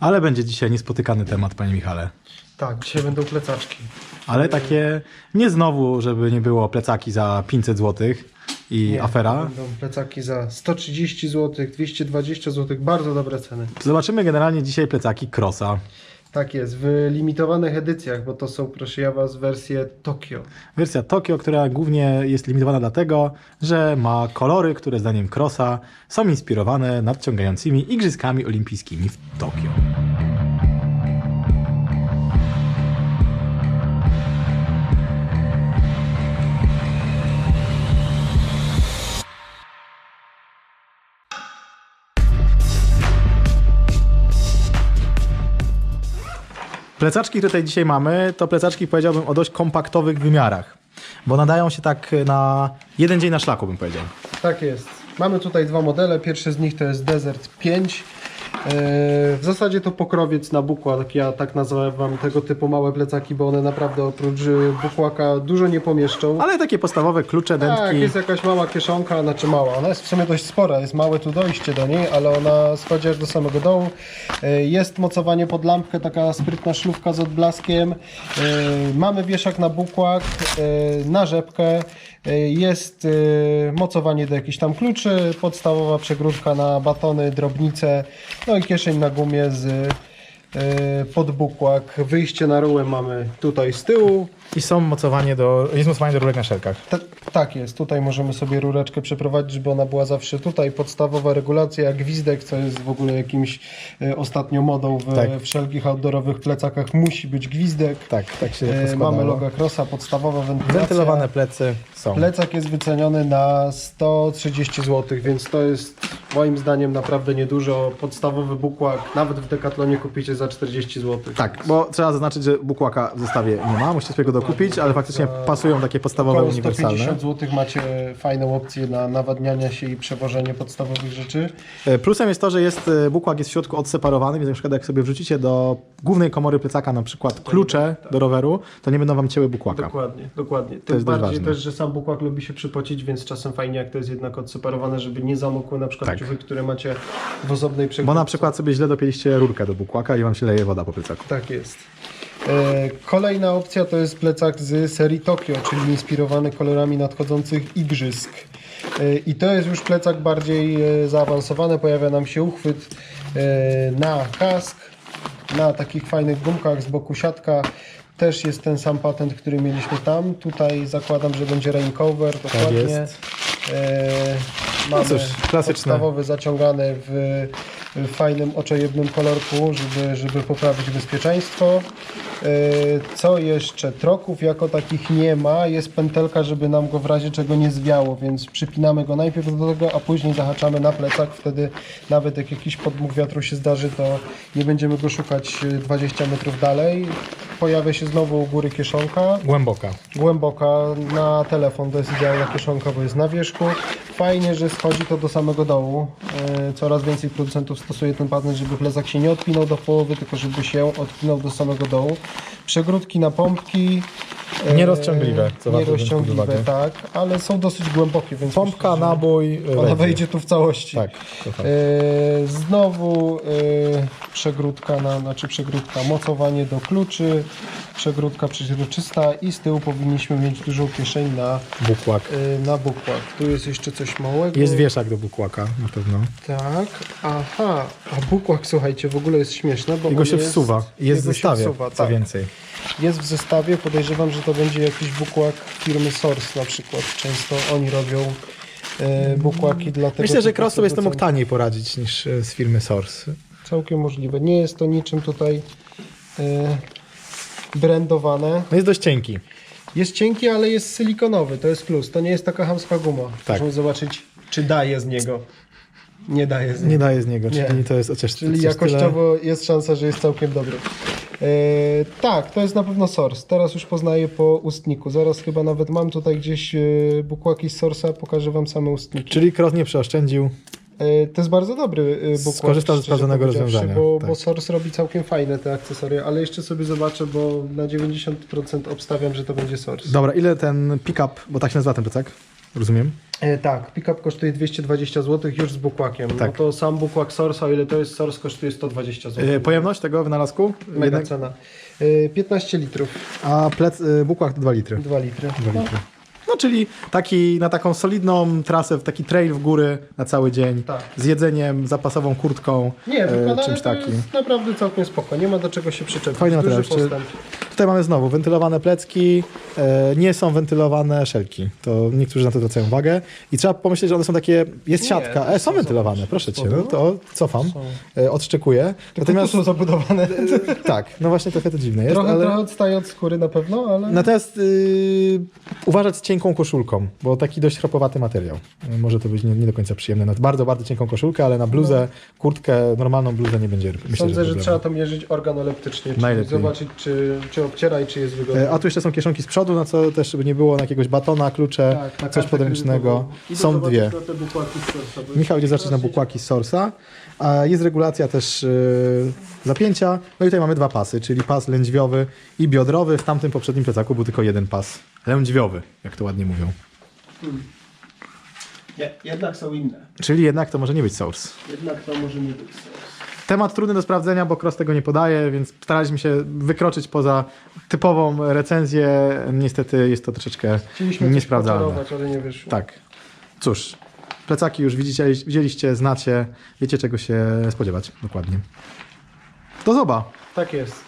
Ale będzie dzisiaj niespotykany temat, panie Michale. Tak, dzisiaj będą plecaczki. Ale takie nie znowu, żeby nie było plecaki za 500 zł i Nie, afera. Będą plecaki za 130 zł, 220 zł, bardzo dobre ceny. Zobaczymy generalnie dzisiaj plecaki Crossa. Tak jest, w limitowanych edycjach, bo to są, proszę ja was, wersje Tokio. Wersja Tokio, która głównie jest limitowana dlatego, że ma kolory, które zdaniem Crossa są inspirowane nadciągającymi Igrzyskami Olimpijskimi w Tokio. Plecaczki, które tutaj dzisiaj mamy, to plecaczki powiedziałbym o dość kompaktowych wymiarach, bo nadają się tak na jeden dzień na szlaku, bym powiedział. Tak jest. Mamy tutaj dwa modele. Pierwszy z nich to jest Desert 5. Eee, W zasadzie to pokrowiec na bukła, tak ja tak nazywam tego typu małe plecaki, bo one naprawdę oprócz y, bukłaka dużo nie pomieszczą. Ale takie podstawowe klucze, dętki. Tak, jest jakaś mała kieszonka, znaczy mała. Ona jest w sumie dość spora, jest małe tu dojście do niej, ale ona schodzi aż do samego dołu. E, Jest mocowanie pod lampkę, taka sprytna szlufka z odblaskiem. E, Mamy wieszak na bukłak, e, na rzepkę. E, Jest e, mocowanie do jakichś tam kluczy, podstawowa przegródka na batony, drobnice, no i kieszeń na gumie z podbukłak. Wyjście na rułę mamy tutaj z tyłu. I są mocowanie do, jest mocowanie do rurek na szelkach. Ta, tak jest, tutaj możemy sobie rureczkę przeprowadzić, żeby ona była zawsze tutaj. Podstawowa regulacja, gwizdek, co jest w ogóle jakimś e, ostatnio modą w Tak. wszelkich outdoorowych plecakach, musi być gwizdek. Tak, tak się E, mamy loga Crossa, podstawowa wentylacja. Wentylowane plecy są. Plecak jest wyceniony na 130 zł, więc to jest moim zdaniem naprawdę niedużo. Podstawowy bukłak, nawet w Decathlonie kupicie za 40 zł. Tak, bo trzeba zaznaczyć, że bukłaka w zestawie nie ma, musicie sobie go dokupić, ale faktycznie pasują takie podstawowe, Około uniwersalne. 150 zł macie fajną opcję na nawadnianie się i przewożenie podstawowych rzeczy. E, Plusem jest to, że jest, e, bukłak jest w środku odseparowany, więc na przykład jak sobie wrzucicie do głównej komory plecaka na przykład klucze do roweru, to nie będą wam cięły bukłaka. Dokładnie, dokładnie. Tym jest dość bardziej też, że sam bukłak lubi się przypocić, więc czasem fajnie jak to jest jednak odseparowane, żeby nie zamokły na przykład Tak. ciuchy, które macie w osobnej Bo przegródce. na przykład sobie źle dopięliście rurkę do bukłaka i wam się leje woda po plecaku. Tak jest. E, Kolejna opcja to jest plecak z serii Tokio, czyli inspirowany kolorami nadchodzących igrzysk. E, I to jest już plecak bardziej e, zaawansowany. Pojawia nam się uchwyt na kask, na takich fajnych gumkach z boku siatka. Też jest ten sam patent, który mieliśmy tam. Tutaj zakładam, że będzie rain cover. Dokładnie. jest. E, mamy cóż, klasyczne. podstawowy zaciągany w, w fajnym oczojebnym kolorku, żeby, żeby poprawić bezpieczeństwo. E, Co jeszcze? Troków jako takich nie ma. Jest pętelka, żeby nam go w razie czego nie zwiało, więc przypinamy go najpierw do tego, a później zahaczamy na plecak. Wtedy nawet jak jakiś podmuch wiatru się zdarzy, to nie będziemy go szukać e, 20 metrów dalej. Pojawia się znowu u góry kieszonka Głęboka. głęboka na telefon, to jest idealna kieszonka, bo jest na wierzchu. Fajnie, że schodzi to do samego dołu. E, Coraz więcej producentów stosuje ten patent, żeby plecak się nie odpinał do połowy, tylko żeby się odpinał do samego dołu. Przegródki na pompki. E, Nierozciągliwe, co warto wziąć pod Nierozciągliwe, uwagę. tak, ale są dosyć głębokie, więc Pompka, że nabój, Ona wejdzie. wejdzie tu w całości. Tak, to tak. E, Znowu e, przegródka, na, znaczy przegródka mocowanie do kluczy, przegródka przeźroczysta i z tyłu powinniśmy mieć dużą kieszeń na, Bukłak. e, na bukłak. Tu jest jeszcze coś małego. Jest wieszak do bukłaka na pewno. Tak, aha, a bukłak słuchajcie, w ogóle jest śmieszne, bo Jego on się jest, wsuwa. Jest w jego się zestawie, wsuwa, co tak. więcej. Jest w zestawie, podejrzewam, że to będzie jakiś bukłak firmy Source na przykład. Często oni robią e, bukłaki dla tego. Myślę, że Cross sobie z tym mógł taniej poradzić niż e, z firmy Source. Całkiem możliwe. Nie jest to niczym tutaj e, brandowane. No jest dość cienki. Jest cienki, ale jest silikonowy. To jest plus. To nie jest taka chamska guma. Tak. Musimy zobaczyć, czy daje z niego. Nie daje z niego. Nie daje z niego, czyli Nie. to jest chociaż Czyli coś jakościowo jest szansa, że jest całkiem dobry. E, tak, to jest na pewno Source. Teraz już poznaję po ustniku. Zaraz chyba nawet mam tutaj gdzieś e, bukłaki z Source'a. Pokażę wam same ustniki. Czyli Cross nie przeoszczędził. E, To jest bardzo dobry e, bukłak. Skorzystał ze szczerze sprawdzonego powiedziawszy, rozwiązania, Bo, tak. bo Source robi całkiem fajne te akcesoria, ale jeszcze sobie zobaczę, bo na 90% obstawiam, że to będzie Source. Dobra, ile ten pick-up, bo tak się nazywa ten plecak, rozumiem? E, tak, pick-up kosztuje 220 zł już z bukłakiem. Tak. No to sam bukłak Source, o ile to jest Source, kosztuje 120 zł. E, Pojemność tego wynalazku? Mega Jednak- cena. E, 15 litrów, A plec, y, bukłak to 2 litry. 2 litry. 2 litry. No czyli taki, na taką solidną trasę, taki trail w góry na cały dzień, Tak. z jedzeniem, zapasową kurtką, Nie, e, czymś takim. jest naprawdę całkiem spoko, nie ma do czego się przyczepić. Fajny materiał. Postęp. Tutaj mamy znowu wentylowane plecki, e, nie są wentylowane szelki. To niektórzy na to zwracają uwagę. I trzeba pomyśleć, że one są takie, jest Nie, siatka, to e, są są wentylowane, proszę cię, no to cofam, Są. e, odszczekuję. Natomiast są zabudowane. tak, no właśnie trochę to dziwne jest, trochę, ale... trochę odstaje od skóry na pewno, ale... Natomiast yy, uważać z cienką koszulką, bo taki dość chropowaty materiał. Yy, Może to być nie, nie do końca przyjemne. Na bardzo, bardzo cienką koszulkę, ale na bluzę, kurtkę, normalną bluzę nie będzie. Myślę, Sądzę, że problemu. trzeba to mierzyć organoleptycznie, czyli Najlepiej. zobaczyć, czy, czy obciera i czy jest wygodne. E, A tu jeszcze są kieszonki z przodu, na co też żeby nie było na jakiegoś batona, klucze, Tak, coś podręcznego. Są dwie. Michał idzie zacząć na bukłaki z Source'a, a jest regulacja też yy, zapięcia. No i tutaj mamy dwa pasy, czyli pas lędźwiowy i biodrowy. W tamtym poprzednim plecaku był tylko jeden pas lędźwiowy, jak to ładnie mówią. Nie, jednak są inne. Czyli jednak to może nie być Source. Jednak to może nie być Source. Temat trudny do sprawdzenia, bo Cross tego nie podaje, więc staraliśmy się wykroczyć poza typową recenzję. Niestety jest to troszeczkę Chcieliśmy niesprawdzalne. ale nie wyszło. Tak. Cóż, plecaki już widzicie, widzieliście, znacie, wiecie czego się spodziewać dokładnie. Do zoba! Tak jest.